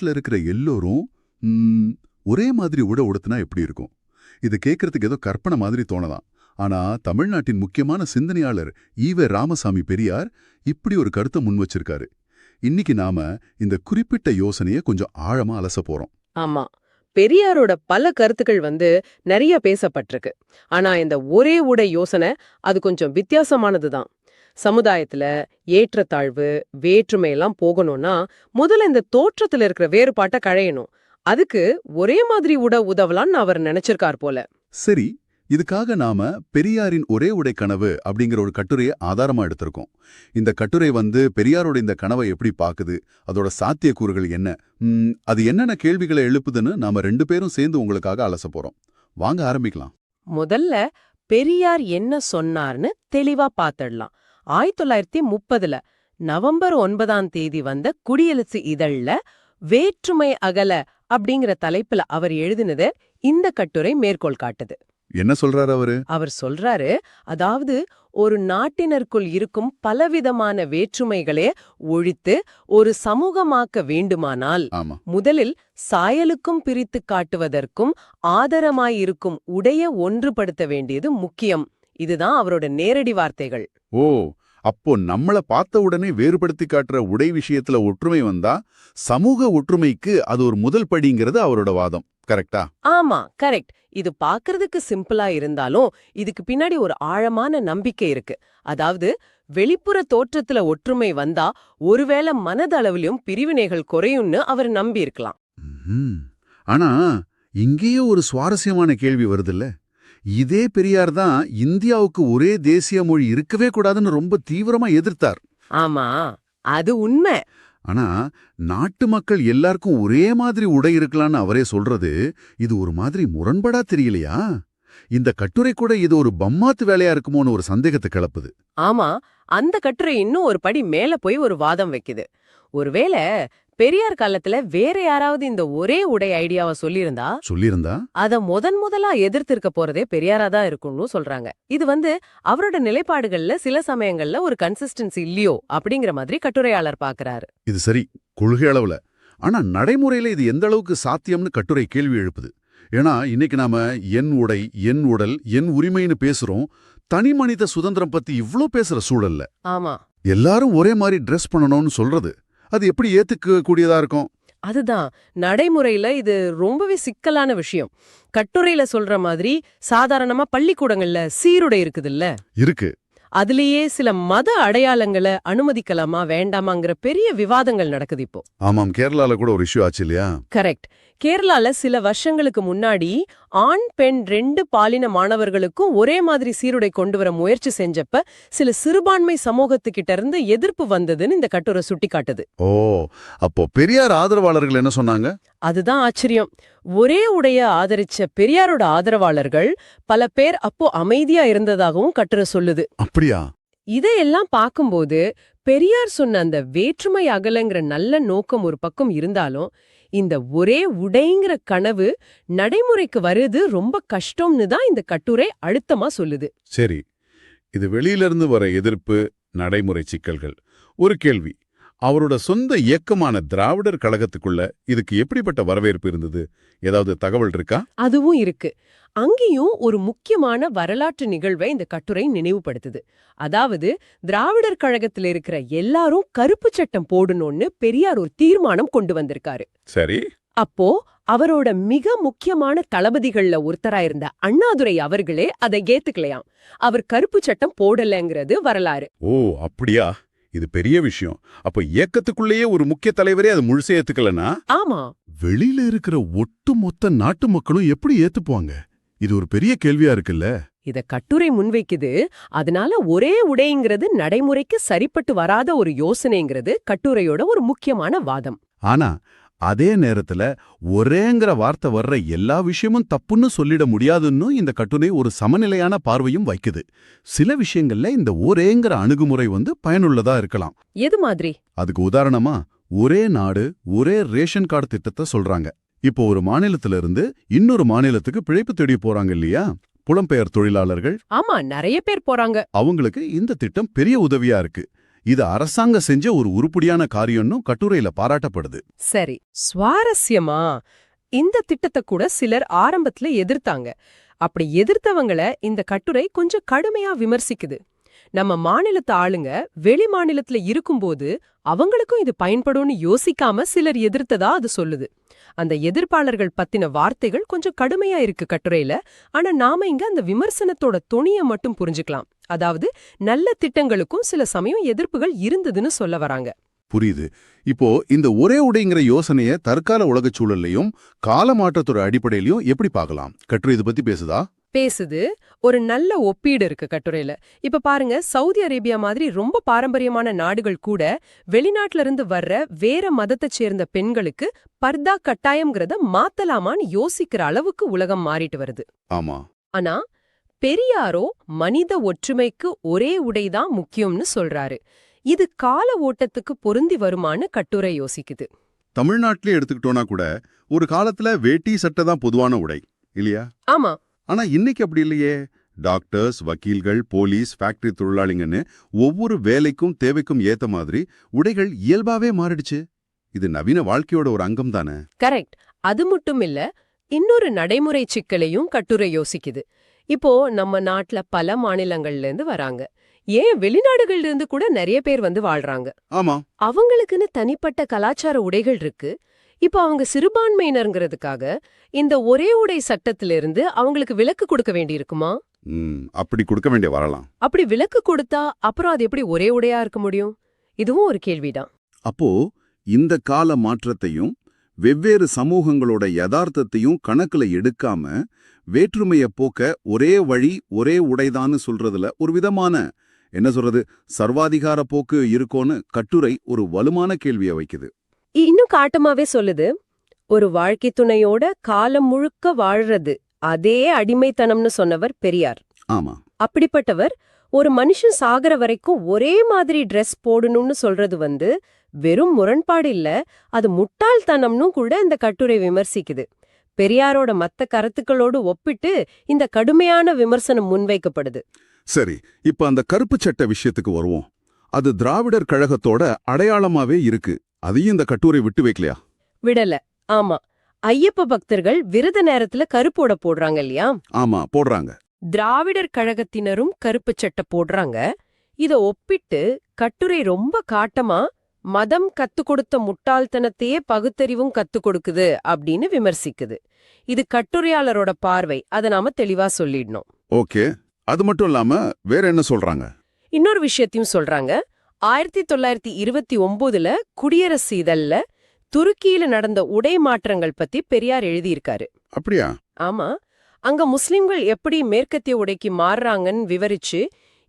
வீட்டில் இருக்கிற எல்லோரும் ஒரே மாதிரி உடை உடுத்தினா எப்படி இருக்கும்? இது கேட்கறதுக்கு ஏதோ கற்பனை மாதிரி தோணலாம். ஆனா தமிழ்நாட்டின் முக்கியமான சிந்தனையாளர் ஈவ ராமசாமி பெரியார் இப்படி ஒரு கருத்தை முன் வச்சிருக்காரு. இன்னைக்கு நாம இந்த குறிப்பிட்ட யோசனையை கொஞ்சம் ஆழமா அலச போறோம். ஆமா. பெரியாரோட பல கருத்துக்கள் வந்து நிறைய பேசப்பட்டிருக்கு. ஆனா இந்த ஒரே உடை யோசனை அது கொஞ்சம் வித்தியாசமானதுதான் சமுதாயத்துல ஏற்றத்தாழ்வு வேற்றுமை எல்லாம் போகணும்னா முதல்ல இந்த தோற்றத்துல இருக்கிற வேறுபாட்டை கழையணும் அதுக்கு ஒரே மாதிரி உட உதவலாம்னு அவர் நினைச்சிருக்கார் போல. சரி இதுக்காக நாம பெரியாரின் ஒரே உடை கனவு அப்படிங்கிற ஒரு கட்டுரையை ஆதாரமா எடுத்திருக்கோம். இந்த கட்டுரை வந்து பெரியாரோட இந்த கனவை எப்படி பாக்குது அதோட சாத்தியக்கூறுகள் என்ன அது என்னென்ன கேள்விகளை எழுப்புதுன்னு நாம ரெண்டு பேரும் சேர்ந்து உங்களுக்காக அலச போறோம். வாங்க ஆரம்பிக்கலாம். முதல்ல பெரியார் என்ன சொன்னார்னு தெளிவா பாத்துடலாம். ஆயிரத்தி தொள்ளாயிரத்தி முப்பதுல நவம்பர் ஒன்பதாம் தேதி வந்த குடியரசு இதழ்ல வேற்றுமை அகல அப்படிங்கிற தலைப்புல அவர் எழுதினத இந்த கட்டுரை மேற்கோள் காட்டுது. என்ன சொல்றாரு அவரு? அவர் சொல்றாரு அதாவது ஒரு நாட்டினருக்குள் இருக்கும் பலவிதமான வேற்றுமைகளே ஒழித்து ஒரு சமூகமாக்க வேண்டுமானால் முதலில் சாயலுக்கும் பிரித்துக் காட்டுவதற்கும் ஆதரமாயிருக்கும் உடைய ஒன்றுபடுத்த வேண்டியது முக்கியம். இதுதான் அவரோட நேரடி வார்த்தைகள். ஓ அப்போ நம்மள பார்த்த உடனே வேறுபடுத்தி காட்டுற உடை விஷயத்துல ஒற்றுமை வந்தா சமூக ஒற்றுமைக்கு அது ஒரு முதல் படிங்கிறது அவரோட வாதம். கரெக்டா? ஆமா கரெக்ட். இது பார்க்கறதுக்கு சிம்பிளா இருந்தாலும் இதுக்கு பின்னாடி ஒரு ஆழமான நம்பிக்கை இருக்கு. அதாவது வெளிப்புற தோற்றத்துல ஒற்றுமை வந்தா ஒருவேளை மனதளவிலும் பிரிவினைகள் குறையும்னு அவர் நம்பி இருக்கலாம். ஆனா இங்கேயே ஒரு சுவாரஸ்யமான கேள்வி வருதுல்ல? இதே பெரியார் தான் இந்தியாவுக்கு ஒரே தேசிய மொழி இருக்கவே கூடாதுன்னு ரொம்ப தீவிரமா எதிர்த்தார். ஆமா அது உண்மை. ஆனா நாட்டு மக்கள் எல்லாருக்கும் ஒரே மாதிரி உடை இருக்கலாம்னு அவரே சொல்றது இது ஒரு மாதிரி முரண்படா தெரியலையா? இந்த கட்டுரை கூட இது ஒரு பம்மாத்து வேலையா இருக்குமோன்னு ஒரு சந்தேகத்தை கிளப்புது. ஆமா அந்த கட்டுரை இன்னும் ஒரு படி மேல போய் ஒரு வாதம் வைக்குது. ஒருவேளை பெரியார் காலத்துல வேற யாராவது இந்த ஒரே உடை ஐடியாவை சொல்லியிருந்தா? சொல்லியிருந்தா? அத முதன் முதலா எதிர்த்திருக்க போறதே பெரியாரா தான் இருக்கும்னு சொல்றாங்க. இது வந்து அவரோட நிலைப்பாடுகள்ல சில சமயங்கள்ல ஒரு கன்சிஸ்டன்சி இல்லையோ அப்படிங்கிற மாதிரி கட்டுரையாளர் பாக்குறாரு. இது சரி கொள்கை அளவுல. ஆனா நடைமுறையில இது எந்த அளவுக்கு சாத்தியம்னு கட்டுரை கேள்வி எழுப்புது. ஏன்னா இன்னைக்கு நாம என் உடை என் உடல் என் உரிமைன்னு பேசுறோம். தனி மனித சுதந்திரம் பத்தி இவ்ளோ பேசுற சூழல்ல. ஆமா. எல்லாரும் ஒரே மாதிரி ட்ரெஸ் பண்ணணும்னு சொல்றது. அது எப்படி ஏத்துக்க கூடியதா இருக்கும்? அதுதான். நடைமுறையில இது ரொம்பவே சிக்கலான விஷயம். கட்டுரையில சொல்ற மாதிரி சாதாரணமா பள்ளிக்கூடங்கள்ல சீருடை இருக்குதுல்ல? இருக்கு. அதுலயே சில மத அடையாளங்களை அனுமதிக்கலாமா வேண்டாமாங்கிற பெரிய விவாதங்கள் நடக்குது இப்போ. ஆமாம். கேரளால கூட ஒரு இஷ்யூ ஆச்சு இல்லையா? கரெக்ட் கேரளால சில வருஷங்களுக்கு முன்னாடி ஆண் பெண் ரெண்டு பாலின மாணவர்களுக்கும் ஒரே மாதிரி சீருடை கொண்டு வர முயற்சி செஞ்சப்ப சில சிறுபான்மை சமூகத்துக்கிட்ட இருந்து எதிர்ப்பு வந்ததுன்னு இந்த கட்டுரை சுட்டிக்காட்டுது. ஓ அப்போ பெரியார் ஆதரவாளர்கள் என்ன சொன்னாங்க? அதுதான் ஆச்சரியம். ஒரே உடைய ஆதரிச்ச பெரியாரோட ஆதரவாளர்கள் பல பேர் அப்போ அமைதியா இருந்ததாகவும் கட்டுரை சொல்லுது. அப்படியா? இதையெல்லாம் பார்க்கும்போது பெரியார் சொன்ன அந்த வேற்றுமை அகலங்கிற நல்ல நோக்கம் ஒரு பக்கம் இருந்தாலும் இந்த ஒரே உடைங்கிற கனவு நடைமுறைக்கு வருது ரொம்ப கஷ்டம்னு தான் இந்த கட்டுரை அழுத்தமா சொல்லுது. சரி இது வெளியிலிருந்து வர எதிர்ப்பு நடைமுறை சிக்கல்கள். ஒரு கேள்வி அவரோட சொந்த இயக்கமான திராவிடர் கழகத்துக்குள்ள இதுக்கு எப்படிப்பட்ட வரவேற்பு இருந்தது? ஏதாவது தகவல் இருக்கா? அதுவும் இருக்கு. அங்கேயும் ஒரு முக்கியமான வரலாற்று நிகழ்வை இந்த கட்டுரை நினைவுபடுத்துது. அதாவது திராவிடர் கழகத்துல இருக்கிற எல்லாரும் கருப்பு சட்டம் போடணும்னு பெரியார் ஒரு தீர்மானம் கொண்டு வந்திருக்காரு. சரி. அப்போ அவரோட மிக முக்கியமான தளபதிகள்ல ஒருத்தரா இருந்த அண்ணாதுரை அவர்களே அதை ஏத்துக்கலையாம். அவர் கருப்பு சட்டம் போடலங்கிறது வரலாறு. ஓ அப்படியா? இது பெரிய விஷயம். அப்ப இயக்கத்துக்குள்ளேயே ஒரு முக்கிய தலைவரே அது முழுசே ஏத்துக்கலனா? ஆமா. வெளியில இருக்கிற ஒட்டுமொத்த நாட்டு மக்களும் எப்படி ஏத்துப்பாங்க? இது ஒரு பெரிய கேள்வியா இருக்குல்ல. இத கட்டுரை முன்வைக்குது. அதனால ஒரே உடைங்கிறது நடைமுறைக்கு சரிப்பட்டு வராத ஒரு யோசனைங்கிறது கட்டுரையோட ஒரு முக்கியமான வாதம். ஆனா அதே நேரத்துல ஒரேங்கிற வார்த்தை வர்ற எல்லா விஷயமும் தப்புன்னு சொல்லிட முடியாதுன்னு இந்த கட்டுரை ஒரு சமநிலையான பார்வையும் வைக்குது. சில விஷயங்கள்ல இந்த ஒரேங்கிற அணுகுமுறை வந்து பயனுள்ளதா இருக்கலாம். எது மாதிரி? அதுக்கு உதாரணமா ஒரே நாடு ஒரே ரேஷன் கார்டு திட்டத்தை சொல்றாங்க. இப்போ ஒரு மாநிலத்துல இருந்து இன்னொரு மாநிலத்துக்கு பிழைப்பு தேடி போறாங்க இல்லையா? புலம்பெயர் தொழிலாளர்கள் ஆமா நிறைய பேர் போறாங்க. அவங்களுக்கு இந்த திட்டம் பெரிய உதவியா இருக்கு. இது அரசாங்கம் செஞ்ச ஒரு உருப்படியான காரியம்னு கட்டுரையில பாராட்டப்படுது. சரி சுவாரஸ்யமா? இந்த திட்டத்தை கூட சிலர் ஆரம்பத்துல எதிர்த்தாங்க. அப்படி எதிர்த்தவங்கள இந்த கட்டுரை கொஞ்சம் கடுமையா விமர்சிக்குது. நம்ம மாநிலத்து ஆளுங்க வெளி மாநிலத்துல இருக்கும்போது அவங்களுக்கும் இது பயன்படும்னு யோசிக்காம சிலர் எதிர்த்ததா அது சொல்லுது. அந்த எதிர்ப்பாளர்கள் பத்தின வார்த்தைகள் கொஞ்சம் கடுமையா இருக்கு கட்டுரையில. ஆனா நாம இங்க அந்த விமர்சனத்தோட தொனிய மட்டும் புரிஞ்சுக்கலாம். அதாவது நல்ல திட்டங்களுக்கும் சில சமயம் எதிர்ப்புகள் இருந்ததுன்னு சொல்ல வராங்க. புரியுது. இப்போ இந்த ஒரே உடைங்கிற யோசனைய தற்கால உலகச் சூழல்லையும் கால மாற்றத்தோட அடிப்படையிலயும் எப்படி பார்க்கலாம்? கட்டுரை இது பத்தி பேசுதா? பேசுது ஒரு நல்ல ஒப்பீடு இருக்கு கட்டுரையில. இப்ப பாருங்க சவுதி அரேபியா மாதிரி ரொம்ப பாரம்பரியமான நாடுகள் கூட வெளிநாட்டுல இருந்து வர்ற வேற மதத்தைச் சேர்ந்த பெண்களுக்கு பர்தா கட்டாயம்ங்கிறத மாத்தலாமான்னு யோசிக்கிற அளவுக்கு உலகம் மாறிட்டு வருது. ஆமா. ஆனா பெரியாரோ மனித ஒற்றுமைக்கு ஒரே உடைதான் முக்கியம்னு சொல்றாரு. இது கால ஓட்டத்துக்கு பொருந்தி வருமான்னு கட்டுரை யோசிக்குது. தமிழ்நாட்டிலே எடுத்துக்கிட்டோம்னா கூட ஒரு காலத்துல வேட்டி சட்டை தான் பொதுவான உடை இல்லையா? ஆமா. ஆனா இன்னைக்கு அப்படி இல்லையே. டாக்டர்ஸ் வக்கீல்கள் போலீஸ் ஃபேக்டரி தொழிலாளிங்கன்னு ஒவ்வொரு வேலைக்கும் தேவைக்கும் ஏத்த மாதிரி உடைகள் இயல்பாவே மாறிடுச்சு. இது நவீன வாழ்க்கையோட ஒரு அங்கம் தானே. கரெக்ட். அது மட்டும் இல்ல இன்னொரு நடைமுறை சிக்கலையும் கட்டுரை யோசிக்குது. இப்போ நம்ம நாட்டுல பல மாநிலங்கள்ல இருந்து வராங்க. ஏன் வெளிநாடுகள்ல இருந்து கூட நிறைய பேர் வந்து வாழ்றாங்க? ஆமா. அவங்களுக்குன்னு தனிப்பட்ட கலாச்சார உடைகள் இருக்கு. இப்போ அவங்க சிறுபான்மையினருங்கிறதுக்காக இந்த ஒரே உடை சட்டத்திலிருந்து அவங்களுக்கு விலக்கு கொடுக்க வேண்டியிருக்குமா? அப்படி கொடுக்க வேண்டிய வரலாம். அப்படி விலக்கு கொடுத்தா அப்புறம் அது எப்படி ஒரே உடையா இருக்க முடியும்? இதுவும் ஒரு கேள்விதான். அப்போ இந்த கால மாற்றத்தையும் வெவ்வேறு சமூகங்களோட யதார்த்தத்தையும் கணக்குல எடுக்காம வேற்றுமைய போக்க ஒரே வழி ஒரே உடைதான்னு சொல்றதுல ஒரு விதமான என்ன சொல்றது சர்வாதிகார போக்கு இருக்கோன்னு கட்டுரை ஒரு வலுமான கேள்வியை வைக்குது. இன்னும் காட்டமாவே சொல்லுது. ஒரு வாழ்க்கை துணையோட காலம் முழுக்க வாழ்றது அதே அடிமைத்தனம்னு சொன்னவர் பெரியார். ஆமா. அப்படிப்பட்டவர் ஒரு மனுஷன் சாகர வரைக்கும் ஒரே மாதிரி ட்ரெஸ் போடணும்னு சொல்றது வந்து வெறும் முரண்பாடு இல்ல அது முட்டாள்தனம்னு கூட இந்த கட்டுரை விமர்சிக்குது. பெரியாரோட மத்த கருத்துக்களோடு ஒப்பிட்டு இந்த கடுமையான விமர்சனம் முன்வைக்கப்படுது. சரி இப்ப அந்த கருப்பு சட்டை விஷயத்துக்கு வருவோம். அது திராவிடர் கழகத்தோட அடையாளமாவே இருக்கு. அதையும் இந்த கட்டுரை விட்டு வைக்கலையா? விடல. ஆமா. ஐயப்ப பக்தர்கள் விரத நேரத்துல கருப்போட போடுறாங்க இல்லையா? ஆமா போடுறாங்க. திராவிடர் கழகத்தினரும் கருப்பு சட்டை போடுறாங்க. இத ஒப்பிட்டு கட்டுரை ரொம்ப காட்டமா மதம் கத்து கொடுத்த முட்டாள்தனத்தையே பகுத்தறிவும் கத்து கொடுக்குது அப்படின்னு விமர்சிக்குது. இது கட்டுரையாளரோட பார்வை. அத நாம தெளிவா சொல்லிடணும். ஓகே. அது மட்டும் இல்லாம வேற என்ன சொல்றாங்க? இன்னொரு விஷயத்தையும் சொல்றாங்க. ஆயிரத்தி தொள்ளாயிரத்தி இருபத்தி ஒன்பதுல குடியரசு இதழ்ல துருக்கியில நடந்த உடை மாற்றங்கள் பத்தி பெரியார் எழுதியிருக்காரு. அப்படியா? ஆமா. அங்க முஸ்லிம்கள் எப்படி மேற்கத்திய உடைக்கு மாறுறாங்கன்னு விவரிச்சு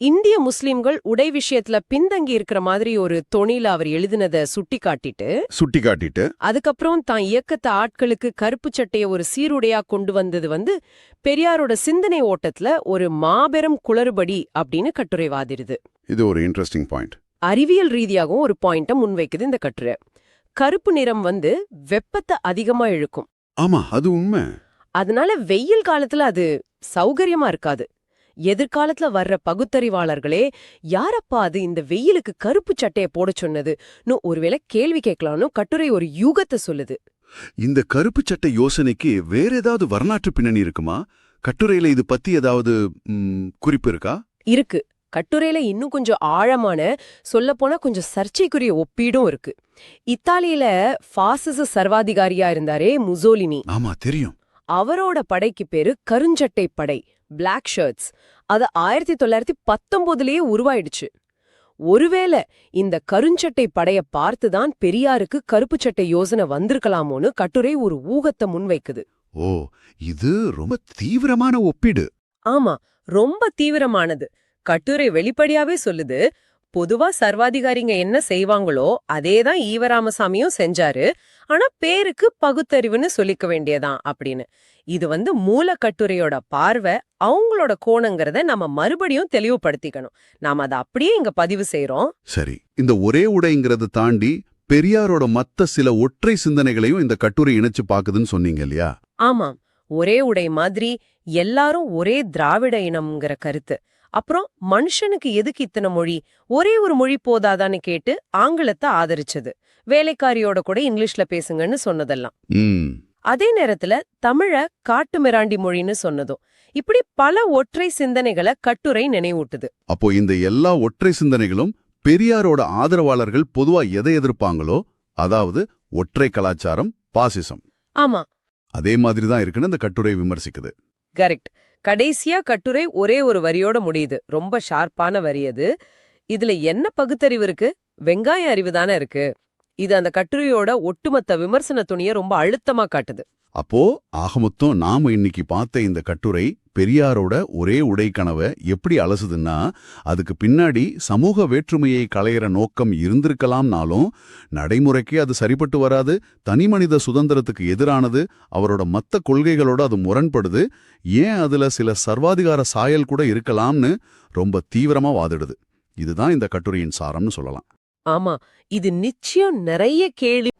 இந்திய முஸ்லிம்கள் உடை விஷயத்துல பின்தங்கி இருக்கிற மாதிரி ஒரு தொனில அவர் எழுதினத சுட்டி காட்டிட்டு சுட்டி காட்டிட்டு அதுக்கப்புறம் தான் இயக்கத்த ஆட்களுக்கு கருப்பு சட்டைய ஒரு சீருடையா கொண்டு வந்தது வந்து பெரியாரோட சிந்தனை ஓட்டத்துல ஒரு மாபெரும் குளறுபடி அப்படின்னு கட்டுரை வாதிடுது இது ஒரு இன்ட்ரெஸ்டிங் பாயிண்ட் அறிவியல் ரீதியாகவும் ஒரு பாயிண்ட முன்வைக்குது இந்த கட்டுரை. கருப்பு நிறம் வந்து வெப்பத்தை அதிகமா இழுக்கும். ஆமா அது உண்மை. அதனால வெயில் காலத்துல அது சௌகரியமா இருக்காது. எதிர்காலத்துல வர்ற பகுத்தறிவாளர்களே யாரப்பா அது இந்த வெயிலுக்கு கருப்பு சட்டைய போட சொன்னதுன்னு ஒருவேளை கேள்வி கேட்கலான்னு கட்டுரை ஒரு யூகத்தை சொல்லுது. இந்த கருப்பு சட்டை யோசனைக்கு வேற ஏதாவது வரலாற்று பின்னணி இருக்குமா? கட்டுரையில இது பத்தி ஏதாவது குறிப்பு இருக்கா? இருக்கு. கட்டுரையில இன்னும் கொஞ்சம் ஆழமான சொல்லப்போனா கொஞ்சம் சர்ச்சைக்குரிய ஒப்பீடும் இருக்கு. இத்தாலியில பாசிச சர்வாதிகாரியா இருந்தாரே முசோலினி. ஆமா தெரியும். அவரோட படைக்கு பேரு கருஞ்சட்டை படை பிளாக் ஷர்ட்ஸ் அது ஆயிரத்தி தொள்ளாயிரத்தி பத்தொன்பதுலயே உருவாயிடுச்சு. ஒருவேளை இந்த கருஞ்சட்டை படைய பார்த்துதான் பெரியாருக்கு கருப்பு சட்டை யோசனை வந்திருக்கலாமோன்னு கட்டுரை ஒரு ஊகத்தை முன்வைக்குது. ஓ இது ரொம்ப தீவிரமான ஒப்பீடு. ஆமா ரொம்ப தீவிரமானது. கட்டுரை வெளிப்படையாவே சொல்லுது. பொதுவா சர்வாதிகாரிங்க என்ன செய்வாங்களோ அதேதான் ஈவராமசாமியும் செஞ்சாரு. ஆனா பேருக்கு பகுத்தறிவுன்னு சொல்லிக்க வேண்டியதான் அப்படின்னு. இது வந்து மூல கட்டுரையோட பார்வை அவங்களோட கோணங்கிறத நம்ம மறுபடியும் தெளிவுபடுத்திக்கணும். நாம அதை அப்படியே இங்க பதிவு செய்றோம். சரி இந்த ஒரே உடைங்கிறத தாண்டி பெரியாரோட மத்த சில ஒற்றை சிந்தனைகளையும் இந்த கட்டுரை இணைச்சு பாக்குதுன்னு சொன்னீங்க இல்லையா? ஆமாம். ஒரே உடை மாதிரி எல்லாரும் ஒரே திராவிட இனம்ங்கிற கருத்து. அப்புறம் மனுஷனுக்கு எதுக்கு இத்தனை மொழி? ஒரே ஒரு மொழி போதாதான்னு கேட்டு ஆங்கிலத்தை ஆதரிச்சது. வேலைக்காரியோட கூட இங்கிலீஷ்ல பேசுங்கன்னு சொன்னதெல்லாம். அதே நேரத்துல தமிழ காட்டு மிராண்டி மொழின்னு சொன்னதும். இப்படி பல ஒற்றை சிந்தனைகளை கட்டுரை நினைவூட்டுது. அப்போ இந்த எல்லா ஒற்றை சிந்தனைகளும் பெரியாரோட ஆதரவாளர்கள் பொதுவா எதை எதிர்ப்பாங்களோ அதாவது ஒற்றை கலாச்சாரம் பாசிசம். ஆமா. அதே மாதிரி தான் இருக்குன்னு இந்த கட்டுரை விமர்சிக்குது. கரெக்ட். கடைசியா கட்டுரை ஒரே ஒரு வரியோட முடியுது. ரொம்ப ஷார்ப்பான வரி அது. இதுல என்ன பகுத்தறிவு இருக்கு? வெங்காய அறிவு தானே இருக்கு. இது அந்த கட்டுரையோட ஒட்டுமொத்த விமர்சன துணியை ரொம்ப அழுத்தமா காட்டுது. அப்போ ஆகமொத்தம் நாம இன்னைக்கு பார்த்த இந்த கட்டுரை பெரியாரோட ஒரே உடை கனவை எப்படி அலசுதுன்னா அதுக்கு பின்னாடி சமூக வேற்றுமையை களையிற நோக்கம் இருந்திருக்கலாம்னாலும் நடைமுறைக்கு அது சரிப்பட்டு வராது தனிமனித சுதந்திரத்துக்கு எதிரானது அவரோட மத்த கொள்கைகளோட அது முரண்படுது ஏன் அதுல சில சர்வாதிகார சாயல் கூட இருக்கலாம்னு ரொம்ப தீவிரமா வாதிடுது. இதுதான் இந்த கட்டுரையின் சாரம்னு சொல்லலாம். ஆமா இது நிச்சயம் நிறைய கேள்வி